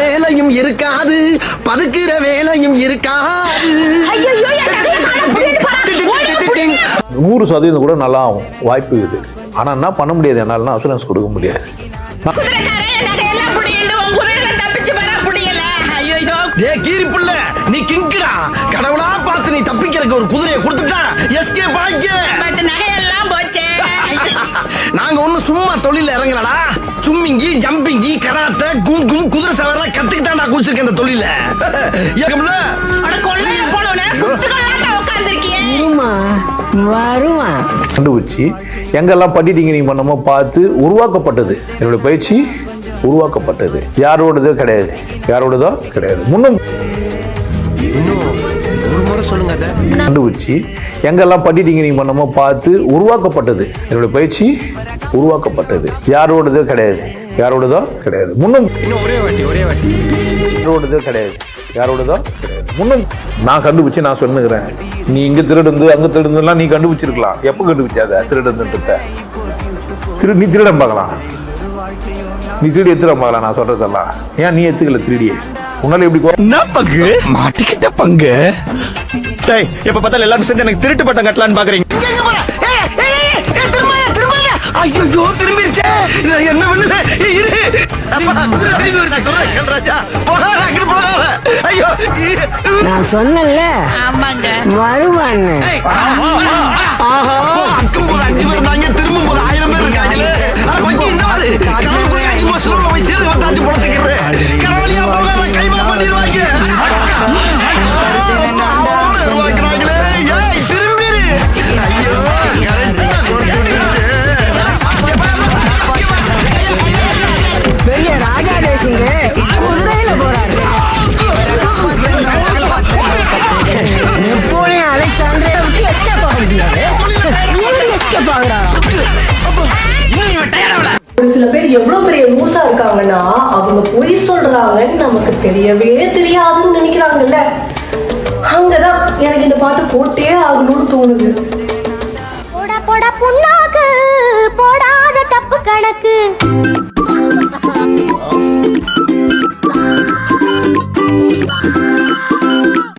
வேலையும் இருக்காது. பதுக்குற வேலையும் இருக்காது. நூறு சதவீதம் கூட நல்லா ஆகும் வாய்ப்பு இருக்குது ஆனா என்ன பண்ண முடியாது? என்னாலனா அசூரன்ஸ் கொடுக்க முடியாது. டே கீரி புள்ள நீ கிங்குடா. கடவுளா பார்த்து நீ தப்பிக்கிறதுக்கு ஒரு குதிரையை கொடுத்துட்டா எஸ்கே தொழில இறங்கலடா சும்மிங்கி ஜம்பிங்கி கராத்தே கும் கும் குதிரை சவாரிலாம் கத்துக்கிட்டாண்டா குடிச்சிருக்கேன் இந்த தொழில ஏகம்ல வருவான் கண்டுபிடிச்சு எங்கெல்லாம் படிட்டீங்க நீங்க பண்ணமோ பார்த்து உருவாக்கப்பட்டது. என்னுடைய பயிற்சி உருவாக்கப்பட்டது. யாரோடதோ கிடையாது. யாரோடதோ கிடையாது. முன்னும் ஒரு முறை சொல்லுங்க அத கண்டுபிடிச்சு எங்கெல்லாம் படிட்டீங்க நீங்க பண்ணமோ பார்த்து உருவாக்கப்பட்டது. என்னுடைய பயிற்சி உருவாக்கப்பட்டது. யாரோடதோ கிடையாது. யாரோடதோ கிடையாது. முன்னும் இன்னும் ஒரே வாட்டி ஒரே வாட்டி. யாரோடதோ கிடையாது. யாரோடதோ கிடையாது. முன்னும் நான் கண்டுபிடிச்சு நான் சொன்னுக்கிறேன் நீ இங்க திருடுந்து அங்க திருடுந்துலாம் நீ கண்டுபிடிச்சிருக்கலாம். எப்போ கண்டுபிடிச்சாத திருடுந்துன்றத? திரு நீ திருட பார்க்கலாம். நீ திருடி எத்துட பார்க்கலாம் நான் சொல்றதெல்லாம். ஏன் நீ எத்துக்கல திருடியே? உன்னால எப்படி என்ன பங்கு? மாட்டிக்கிட்ட பங்கு. டேய் எப்ப பார்த்தாலும் எல்லாரும் சேர்ந்து எனக்கு திருட்டு பட்டம் கட்டலான்னு பாக்குறீங்க. ஐயோ திரும்பிருச்சே. நான் என்ன ஏய், இரு. நான் வருவான்னு. ஆஹா, அக்கும் போது அஞ்சு பேர் இருந்தாங்க, திரும்பும் போது ஆயிரம் பேர் இருக்காங்களே. எவ்வளவு பெரிய லூசா இருக்காங்கன்னா அவங்க பொய் சொல்றாங்கன்னு நமக்கு தெரியவே தெரியாதுன்னு நினைக்கிறாங்கல்ல. அங்கதான் எனக்கு இந்த பாட்டு போட்டே ஆகணும்னு தோணுது. போடா போடா புண்ணாக்கு. போடாத தப்பு கணக்கு.